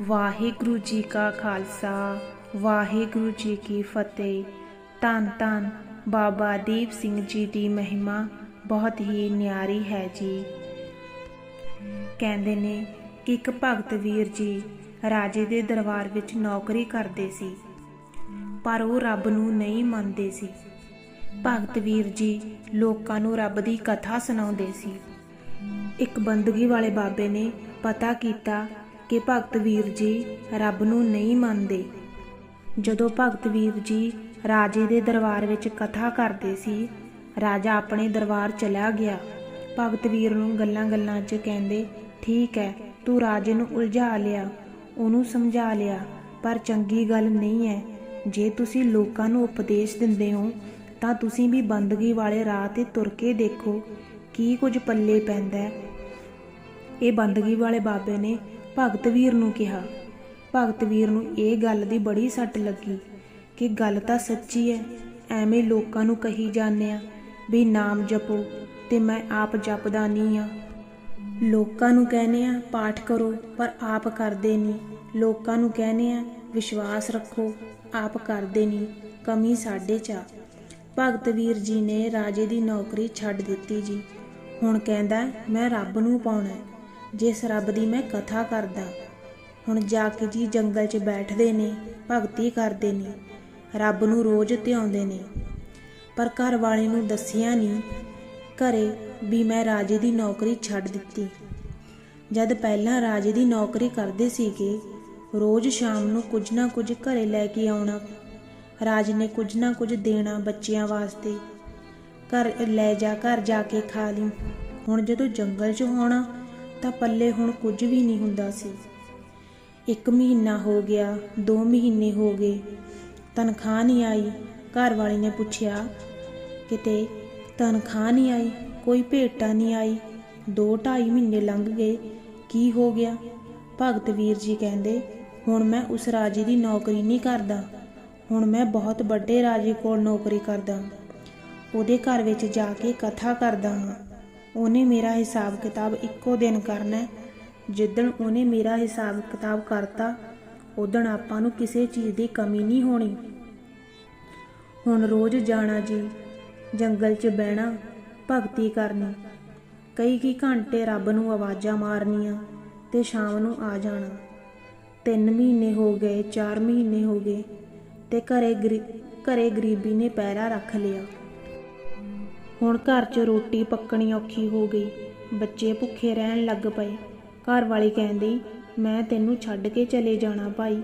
ਵਾਹਿਗੁਰੂ ਜੀ ਕਾ ਖਾਲਸਾ, ਵਾਹਿਗੁਰੂ ਜੀ ਕੀ ਫਤਿਹ। ਧੰਨ ਧੰਨ ਬਾਬਾ ਦੀਪ ਸਿੰਘ ਜੀ ਦੀ ਮਹਿਮਾ ਬਹੁਤ ਹੀ ਨਿਆਰੀ ਹੈ ਜੀ। ਕਹਿੰਦੇ ਨੇ ਕਿ ਇੱਕ ਭਗਤ ਵੀਰ ਜੀ ਰਾਜੇ ਦੇ ਦਰਬਾਰ ਵਿੱਚ ਨੌਕਰੀ ਕਰਦੇ ਸੀ, ਪਰ ਉਹ ਰੱਬ ਨੂੰ ਨਹੀਂ ਮੰਨਦੇ ਸੀ। ਭਗਤ ਵੀਰ ਜੀ ਲੋਕਾਂ ਨੂੰ ਰੱਬ ਦੀ ਕਥਾ ਸੁਣਾਉਂਦੇ ਸੀ। ਇੱਕ ਬੰਦਗੀ ਵਾਲੇ ਬਾਬੇ ਨੇ ਪਤਾ ਕੀਤਾ ਕਿ ਭਗਤ ਵੀਰ ਜੀ ਰੱਬ ਨੂੰ ਨਹੀਂ ਮੰਨਦੇ। ਜਦੋਂ ਭਗਤ ਵੀਰ ਜੀ ਰਾਜੇ ਦੇ ਦਰਬਾਰ ਵਿੱਚ ਕਥਾ ਕਰਦੇ ਸੀ, ਰਾਜਾ ਆਪਣੇ ਦਰਬਾਰ ਚਲਾ ਗਿਆ। ਭਗਤ ਵੀਰ ਨੂੰ ਗੱਲਾਂ-ਗੱਲਾਂ 'ਚ ਕਹਿੰਦੇ, ਠੀਕ ਹੈ ਤੂੰ ਰਾਜੇ ਨੂੰ ਉਲਝਾ ਲਿਆ, ਉਹਨੂੰ ਸਮਝਾ ਲਿਆ, ਪਰ ਚੰਗੀ ਗੱਲ ਨਹੀਂ ਹੈ ਜੇ ਤੁਸੀਂ ਲੋਕਾਂ ਨੂੰ ਉਪਦੇਸ਼ ਦਿੰਦੇ ਹੋ, ਤਾਂ ਤੁਸੀਂ ਵੀ ਬੰਦਗੀ ਵਾਲੇ ਰਾਹ ਤੇ ਤੁਰ ਕੇ ਦੇਖੋ, ਕੀ ਕੁਝ ਪੱਲੇ ਪੈਂਦਾ ਇਹ ਬੰਦਗੀ ਵਾਲੇ ਬਾਬੇ ਨੇ ਭਗਤ ਵੀਰ ਨੂੰ ਕਿਹਾ। ਭਗਤ ਵੀਰ ਨੂੰ ਇਹ ਗੱਲ ਦੀ ਬੜੀ ਸੱਟ ਲੱਗੀ ਕਿ ਗੱਲ ਤਾਂ ਸੱਚੀ ਹੈ ਐਵੇਂ ਲੋਕਾਂ ਨੂੰ ਕਹੀ ਜਾਂਦੇ ਆ ਵੀ ਨਾਮ ਜਪੋ ਤੇ ਮੈਂ ਆਪ ਜਪਦਾ ਨਹੀਂ ਆ। ਲੋਕਾਂ ਨੂੰ ਕਹਿੰਦੇ ਆ, ਪਾਠ ਕਰੋ, ਪਰ ਆਪ ਕਰਦੇ ਨਹੀਂ ਲੋਕਾਂ ਨੂੰ ਕਹਿੰਦੇ ਆ, ਵਿਸ਼ਵਾਸ ਰੱਖੋ, ਆਪ ਕਰਦੇ ਨਹੀਂ ਕਮੀ ਸਾਡੇ 'ਚ ਆ। ਭਗਤ ਵੀਰ ਜੀ ਨੇ ਰਾਜੇ ਦੀ ਨੌਕਰੀ ਛੱਡ ਦਿੱਤੀ ਜੀ। ਹੁਣ ਕਹਿੰਦਾ, ਮੈਂ ਰੱਬ ਨੂੰ ਪਾਉਣਾ ਜਿਸ ਰੱਬ ਦੀ ਮੈਂ ਕਥਾ ਕਰਦਾ। ਹੁਣ ਜਾ ਕੇ ਜੀ ਜੰਗਲ 'ਚ ਬੈਠਦੇ ਨੇ, ਭਗਤੀ ਕਰਦੇ ਨੇ, ਰੱਬ ਨੂੰ ਰੋਜ਼ ਧਿਆਉਂਦੇ ਨੇ। ਪਰ ਘਰ ਵਾਲੇ ਨੂੰ ਦੱਸਿਆ ਨਹੀਂ ਘਰੇ ਵੀ ਮੈਂ ਰਾਜੇ ਦੀ ਨੌਕਰੀ ਛੱਡ ਦਿੱਤੀ। ਜਦ ਪਹਿਲਾਂ ਰਾਜੇ ਦੀ ਨੌਕਰੀ ਕਰਦੇ ਸੀਗੇ, ਰੋਜ਼ ਸ਼ਾਮ ਨੂੰ ਕੁਝ ਨਾ ਕੁਝ ਘਰੇ ਲੈ ਕੇ ਆਉਣਾ, ਰਾਜ ਨੇ ਕੁਝ ਨਾ ਕੁਝ ਦੇਣਾ ਬੱਚਿਆਂ ਵਾਸਤੇ। ਘਰ, ਲੈ ਜਾ, ਘਰ ਜਾ ਕੇ ਖਾ ਲਈ। ਹੁਣ ਜਦੋਂ ਜੰਗਲ 'ਚ ਹੋਣਾ ਤਾਂ ਪੱਲੇ ਹੁਣ ਕੁਝ ਵੀ ਨਹੀਂ ਹੁੰਦਾ ਸੀ। ਇੱਕ ਮਹੀਨਾ ਹੋ ਗਿਆ, ਦੋ ਮਹੀਨੇ ਹੋ ਗਏ। ਤਨਖਾਹ ਨਹੀਂ ਆਈ। ਘਰ ਵਾਲੇ ਨੇ ਪੁੱਛਿਆ, ਕਿਤੇ ਤਨਖਾਹ ਨਹੀਂ ਆਈ? ਕੋਈ ਭੇਟਾ ਨਹੀਂ ਆਈ? 2-2.5 ਮਹੀਨੇ ਲੰਘ ਗਏ। ਕੀ ਹੋ ਗਿਆ? ਭਗਤ ਵੀਰ ਜੀ ਕਹਿੰਦੇ, ਹੁਣ ਮੈਂ ਉਸ ਰਾਜੇ ਦੀ ਨੌਕਰੀ ਨਹੀਂ ਕਰਦਾ। ਹੁਣ ਮੈਂ ਬਹੁਤ ਵੱਡੇ ਰਾਜੇ ਕੋਲ ਨੌਕਰੀ ਕਰਦਾ। ਉਹਦੇ ਘਰ ਵਿੱਚ ਜਾ ਕੇ ਕਥਾ ਕਰਦਾ ਹਾਂ। ਉਹਨੇ ਮੇਰਾ ਹਿਸਾਬ ਕਿਤਾਬ ਇੱਕੋ ਦਿਨ ਕਰਨਾ ਜਿੱਦਣ ਉਹਨੇ ਮੇਰਾ ਹਿਸਾਬ ਕਿਤਾਬ ਕਰਤਾ ਉਦਣ ਆਪਾਂ ਨੂੰ ਕਿਸੇ ਚੀਜ਼ ਦੀ ਕਮੀ ਨਹੀਂ ਹੋਣੀ। ਹੁਣ ਰੋਜ਼ ਜਾਣਾ ਜੀ, ਜੰਗਲ 'ਚ ਬਹਿਣਾ, ਭਗਤੀ ਕਰਨੀ, ਕਈ ਕੀ ਘੰਟੇ ਰੱਬ ਨੂੰ ਆਵਾਜ਼ਾਂ ਮਾਰਨੀਆਂ ਤੇ ਸ਼ਾਮ ਨੂੰ ਆ ਜਾਣਾ। ਤਿੰਨ ਮਹੀਨੇ ਹੋ ਗਏ 4 ਮਹੀਨੇ ਹੋ ਗਏ ਤੇ ਘਰੇ ਗਰੀ- ਘਰੇ ਗਰੀਬੀ ਨੇ ਪੈਰਾ ਰੱਖ ਲਿਆ। ਹੁਣ ਘਰ 'ਚ ਰੋਟੀ ਪੱਕਣੀ ਔਖੀ ਹੋ ਗਈ। ਬੱਚੇ ਭੁੱਖੇ ਰਹਿਣ ਲੱਗ ਪਏ। ਘਰ ਵਾਲੀ ਕਹਿੰਦੀ, ਮੈਂ ਤੈਨੂੰ ਛੱਡ ਕੇ ਚਲੇ ਜਾਣਾ ਭਾਈ।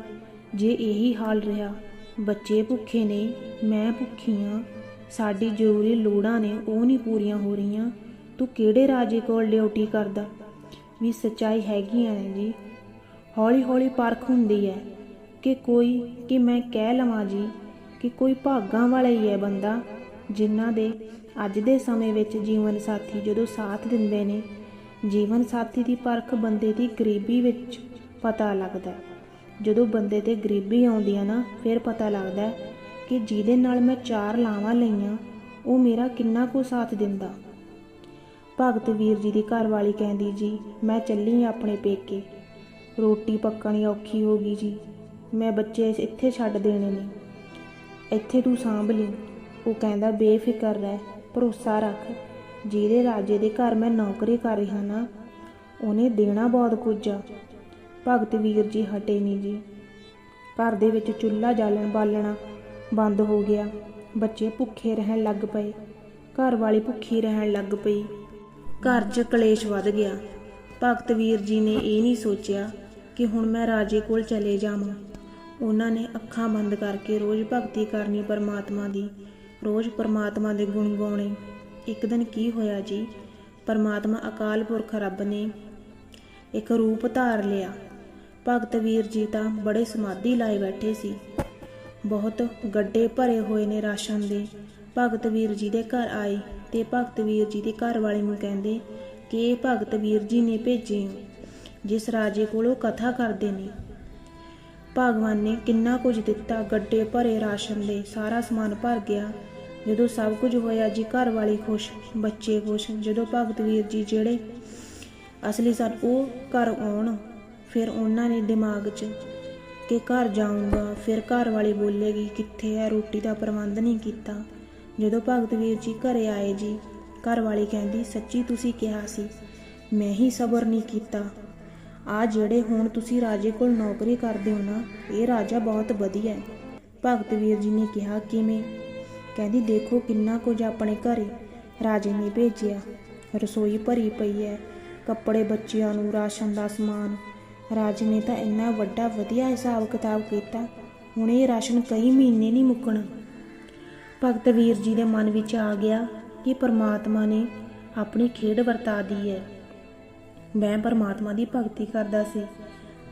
ਜੇ ਇਹੀ ਹਾਲ ਰਿਹਾ, ਬੱਚੇ ਭੁੱਖੇ ਨੇ, ਮੈਂ ਭੁੱਖੀ ਹਾਂ ਸਾਡੀ ਜ਼ਰੂਰੀ ਲੋੜਾਂ ਨੇ, ਉਹ ਨਹੀਂ ਪੂਰੀਆਂ ਹੋ ਰਹੀਆਂ। ਤੂੰ ਕਿਹੜੇ ਰਾਜੇ ਕੋਲ ਡਿਊਟੀ ਕਰਦਾ? ਵੀ ਸੱਚਾਈ ਹੈਗੀ ਆ ਜੀ। ਹੌਲੀ ਹੌਲੀ ਪਰਖ ਹੁੰਦੀ ਹੈ ਕਿ ਕੋਈ, ਕਿ ਮੈਂ ਕਹਿ ਲਵਾਂ ਜੀ, ਕਿ ਕੋਈ ਭਾਗਾਂ ਵਾਲਾ ਹੀ ਹੈ ਬੰਦਾ, ਜਿਨ੍ਹਾਂ ਦੇ ਅੱਜ ਦੇ ਸਮੇਂ ਵਿੱਚ ਜੀਵਨ ਸਾਥੀ ਜਦੋਂ ਸਾਥ ਦਿੰਦੇ ਨੇ, ਜੀਵਨ ਸਾਥੀ ਦੀ ਪਰਖ ਬੰਦੇ ਦੀ ਗਰੀਬੀ ਵਿੱਚ ਪਤਾ ਲੱਗਦਾ ਜਦੋਂ ਬੰਦੇ ਤੇ ਗਰੀਬੀ ਆਉਂਦੀ ਆ ਨਾ, ਫਿਰ ਪਤਾ ਲੱਗਦਾ ਕਿ ਜਿਹਦੇ ਨਾਲ ਮੈਂ ਚਾਰ ਲਾਵਾਂ ਲਈਆਂ, ਉਹ ਮੇਰਾ ਕਿੰਨਾ ਕੁ ਸਾਥ ਦਿੰਦਾ। ਭਗਤ ਵੀਰ ਜੀ ਦੀ ਘਰਵਾਲੀ ਕਹਿੰਦੀ, ਜੀ, ਮੈਂ ਚੱਲੀ ਆਂ ਆਪਣੇ ਪੇਕੇ। ਰੋਟੀ ਪੱਕਣੀ ਔਖੀ ਹੋ ਗਈ ਜੀ। ਮੈਂ ਬੱਚੇ ਇੱਥੇ ਛੱਡ ਦੇਣੇ ਨੇ। ਇੱਥੇ ਤੂੰ ਸਾਂਭ ਲਈ। ਉਹ ਕਹਿੰਦਾ, ਬੇਫਿਕਰ ਰਹਿ। ਭਰੋਸਾ ਰੱਖ। ਜਿਹਦੇ ਰਾਜੇ ਦੇ ਘਰ ਮੈਂ ਨੌਕਰੀ ਕਰ ਰਿਹਾ ਨਾ, ਉਹਨੇ ਦੇਣਾ ਬਹੁਤ ਕੁਝ। ਆ ਭਗਤ ਵੀਰ ਜੀ ਹਟੇ ਨਹੀਂ ਜੀ। ਘਰ ਦੇ ਵਿੱਚ ਚੁੱਲ੍ਹਾ ਜਾਲਣ ਬਾਲਣਾ ਬੰਦ ਹੋ ਗਿਆ। ਬੱਚੇ ਭੁੱਖੇ ਰਹਿਣ ਲੱਗ ਪਏ। ਘਰ ਵਾਲੀ ਭੁੱਖੀ ਰਹਿਣ ਲੱਗ ਪਈ। ਘਰ 'ਚ ਕਲੇਸ਼ ਵੱਧ ਗਿਆ। ਭਗਤ ਵੀਰ ਜੀ ਨੇ ਇਹ ਨਹੀਂ ਸੋਚਿਆ ਕਿ ਹੁਣ ਮੈਂ ਰਾਜੇ ਕੋਲ ਚਲੇ ਜਾਵਾਂ। ਉਹਨਾਂ ਨੇ ਅੱਖਾਂ ਬੰਦ ਕਰਕੇ ਰੋਜ਼ ਭਗਤੀ ਕਰਨੀ ਪਰਮਾਤਮਾ ਦੀ। ਰੋਜ਼ ਪਰਮਾਤਮਾ ਦੇ ਗੁਣ ਗਾਉਣੇ। ਇੱਕ ਦਿਨ ਕੀ ਹੋਇਆ ਜੀ? ਪਰਮਾਤਮਾ ਅਕਾਲ ਪੁਰਖ ਰੱਬ ਨੇ ਇੱਕ ਰੂਪ ਧਾਰ ਲਿਆ। ਭਗਤ ਵੀਰ ਜੀ ਤਾਂ ਬੜੇ ਸਮਾਧੀ ਲਾਏ ਬੈਠੇ ਸੀ। ਬਹੁਤ ਗੱਡੇ ਭਰੇ ਹੋਏ ਨੇ ਰਾਸ਼ਨ ਦੇ। ਭਗਤ ਵੀਰ ਜੀ ਦੇ ਘਰ ਆਏ ਤੇ ਭਗਤ ਵੀਰ ਜੀ ਦੇ ਘਰ ਵਾਲੇ ਨੂੰ ਕਹਿੰਦੇ ਕਿ ਭਗਤ ਵੀਰ ਜੀ ਨੇ ਭੇਜੇ ਹੋ, ਜਿਸ ਰਾਜੇ ਕੋਲੋਂ ਕਥਾ ਕਰਦੇ ਨੇ। ਭਗਵਾਨ ਨੇ ਕਿੰਨਾ ਕੁਝ ਦਿੱਤਾ, ਗੱਡੇ ਭਰੇ ਰਾਸ਼ਨ ਦੇ, ਸਾਰਾ ਸਮਾਨ ਭਰ ਗਿਆ। ਜਦੋਂ ਸਭ ਕੁਝ ਹੋਇਆ, ਜੀ ਘਰ ਵਾਲੀ ਖੁਸ਼, ਬੱਚੇ ਖੁਸ਼। ਜਦੋਂ ਭਗਤ ਵੀਰ ਜੀ ਜਿਹੜੇ ਅਸਲੀ ਸਨ, ਉਹ ਘਰ ਆਉਣ, ਫਿਰ ਉਹਨਾਂ ਨੇ ਦਿਮਾਗ 'ਚ ਕਿ ਘਰ ਜਾਊਂਗਾ, ਫਿਰ ਘਰ ਵਾਲੀ ਬੋਲੇਗੀ, ਕਿੱਥੇ ਹੈ, ਰੋਟੀ ਦਾ ਪ੍ਰਬੰਧ ਨਹੀਂ ਕੀਤਾ। ਜਦੋਂ ਭਗਤ ਵੀਰ ਜੀ ਘਰੇ ਆਏ ਜੀ, ਘਰ ਵਾਲੀ ਕਹਿੰਦੀ, ਸੱਚੀ ਤੁਸੀਂ ਕਿਹਾ ਸੀ, ਮੈਂ ਹੀ ਸਬਰ ਨਹੀਂ ਕੀਤਾ। ਆ ਜਿਹੜੇ ਹੁਣ ਤੁਸੀਂ ਰਾਜੇ ਕੋਲ ਨੌਕਰੀ ਕਰਦੇ ਹੋ ਨਾ, ਇਹ ਰਾਜਾ ਬਹੁਤ ਵਧੀਆ ਹੈ। ਭਗਤ ਵੀਰ ਜੀ ਨੇ ਕਿਹਾ, ਕਿਵੇਂ? ਕਹਿੰਦੀ, ਦੇਖੋ ਕਿੰਨਾ ਕੁਝ ਆਪਣੇ ਘਰੇ ਰਾਜੇ ਨੇ ਭੇਜਿਆ। ਰਸੋਈ ਭਰੀ ਪਈ ਹੈ, ਕੱਪੜੇ ਬੱਚਿਆਂ ਨੂੰ, ਰਾਸ਼ਨ ਦਾ ਸਮਾਨ। ਰਾਜੇ ਨੇ ਤਾਂ ਇੰਨਾ ਵੱਡਾ ਵਧੀਆ ਹਿਸਾਬ ਕਿਤਾਬ ਕੀਤਾ, ਹੁਣ ਇਹ ਰਾਸ਼ਨ ਕਈ ਮਹੀਨੇ ਨਹੀਂ ਮੁੱਕਣਾ। ਭਗਤ ਵੀਰ ਜੀ ਦੇ ਮਨ ਵਿੱਚ ਆ ਗਿਆ ਕਿ ਪਰਮਾਤਮਾ ਨੇ ਆਪਣੀ ਖੇਡ ਵਰਤਾ ਦੀ ਹੈ। ਮੈਂ ਪਰਮਾਤਮਾ ਦੀ ਭਗਤੀ ਕਰਦਾ ਸੀ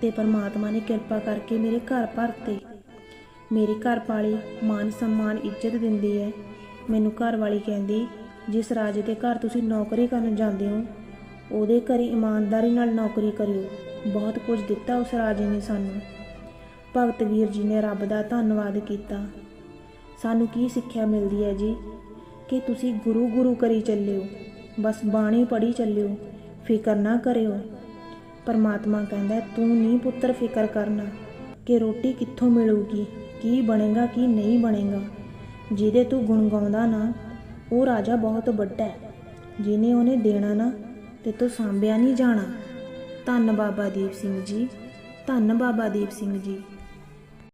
ਤੇ ਪਰਮਾਤਮਾ ਨੇ ਕਿਰਪਾ ਕਰਕੇ ਮੇਰੇ ਘਰ ਭਰਤੇ। ਮੇਰੀ ਘਰ ਵਾਲੀ ਮਾਨ ਸਨਮਾਨ ਇੱਜ਼ਤ ਦਿੰਦੀ ਹੈ। ਮੈਨੂੰ ਘਰ ਵਾਲੀ ਕਹਿੰਦੀ, ਜਿਸ ਰਾਜੇ ਦੇ ਘਰ ਤੁਸੀਂ ਨੌਕਰੀ ਕਰਨ ਜਾਂਦੇ ਹੋ, ਉਹਦੇ ਘਰੇ ਇਮਾਨਦਾਰੀ ਨਾਲ ਨੌਕਰੀ ਕਰਿਓ। ਬਹੁਤ ਕੁਝ ਦਿੱਤਾ ਉਸ ਰਾਜੇ ਨੇ ਸਾਨੂੰ। ਭਗਤ ਵੀਰ ਜੀ ਨੇ ਰੱਬ ਦਾ ਧੰਨਵਾਦ ਕੀਤਾ। ਸਾਨੂੰ ਕੀ ਸਿੱਖਿਆ ਮਿਲਦੀ ਹੈ ਜੀ? ਕਿ ਤੁਸੀਂ ਗੁਰੂ ਗੁਰੂ ਕਰੀ ਚੱਲਿਓ ਬਸ ਬਾਣੀ ਪੜ੍ਹੀ ਚੱਲਿਓ ਫਿਕਰ ਨਾ ਕਰਿਓ। ਪਰਮਾਤਮਾ ਕਹਿੰਦਾ, ਤੂੰ ਨਹੀਂ ਪੁੱਤਰ, ਫਿਕਰ ਕਰਨਾ ਕਿ ਰੋਟੀ ਕਿੱਥੋਂ ਮਿਲੂਗੀ? ਕੀ ਬਣੇਗਾ, ਕੀ ਨਹੀਂ ਬਣੇਗਾ? ਜਿਹਦੇ ਤੂੰ ਗੁਣ ਗਾਉਂਦਾ ਨਾ, ਉਹ ਰਾਜਾ ਬਹੁਤ ਵੱਡਾ ਹੈ। ਜਿਹਨੇ ਉਹਨੇ ਦੇਣਾ ਨਾ, ਤੇ ਤੂੰ ਸਾਂਭਿਆ ਨਹੀਂ ਜਾਣਾ। ਧੰਨ ਬਾਬਾ ਦੀਪ ਸਿੰਘ ਜੀ, ਧੰਨ ਬਾਬਾ ਦੀਪ ਸਿੰਘ ਜੀ।